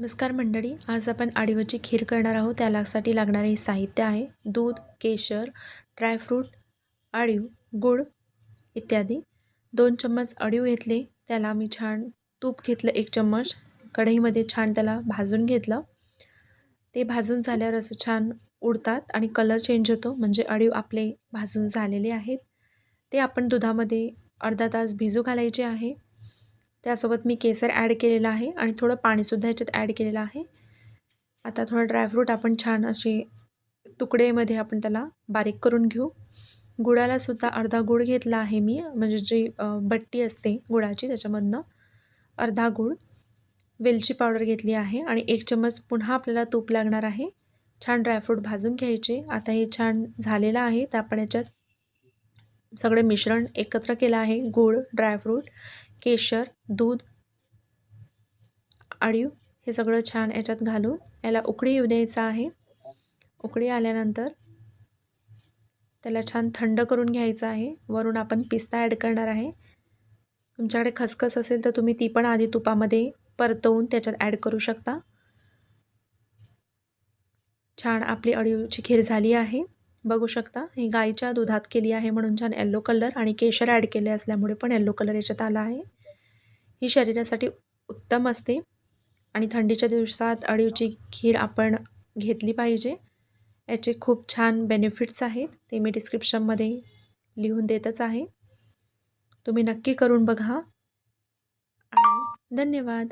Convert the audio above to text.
नमस्कार मंडळी आज आपण आडीवची खीर करणार आहोत. त्यासाठी लागणारे हे साहित्य आहे दूध केशर ड्रायफ्रूट आळीव गूळ इत्यादी. दोन चम्मच अळीव घेतले त्याला मी छान तूप घेतलं एक चम्मच. कढईमध्ये छान त्याला भाजून घेतलं. ते भाजून झाल्यावर असं छान उडतात आणि कलर चेंज होतो म्हणजे अळीव आपले भाजून झालेले आहेत. ते आपण दुधामध्ये अर्धा तास भिजू घालायचे आहे. त्यासोबत मी केसर ॲड केलेलं आहे आणि थोडं पाणीसुद्धा याच्यात ॲड केलेलं आहे. आता थोडं ड्रायफ्रूट आपण छान असे तुकडेमध्ये आपण त्याला बारीक करून घेऊ. गुळालासुद्धा अर्धा गुळ घेतला आहे मी म्हणजे जी बट्टी असते गुळाची त्याच्यामधनं अर्धा गुळ. वेलची पावडर घेतली आहे आणि एक चम्मच पुन्हा आपल्याला तूप लागणार आहे. छान ड्रायफ्रूट भाजून घ्यायचे. आता हे छान झालेलं आहे तर आपण याच्यात सगळे मिश्रण एकत्र केलं आहे. गूळ ड्रायफ्रूट केशर दूध अळीव हे सगळं छान याच्यात घालून याला उकळी येऊ द्यायचं आहे. उकळी आल्यानंतर त्याला छान थंड करून घ्यायचं आहे. वरून आपण पिस्ता ॲड करणार आहे. तुमच्याकडे खसखस असेल तर तुम्ही ती पण आधी तुपामध्ये परतवून त्याच्यात ॲड करू शकता. छान आपली अळीवची खीर झाली आहे. बघू शकता. ही गाईच्या दुधात केली आहे म्हणून छान येल्लो कलर आणि केशर ॲड केले असल्यामुळे पण येल्लो कलर याच्यात आला आहे. ही शरीरासाठी उत्तम असते. आणि थंडीच्या दिवसात अळीवची खीर आपण घेतली पाहिजे. याचे खूप छान बेनिफिट्स आहेत. ते मी डिस्क्रिप्शनमध्ये लिहून देतच आहे. तुम्ही नक्की करून बघा. आणि धन्यवाद.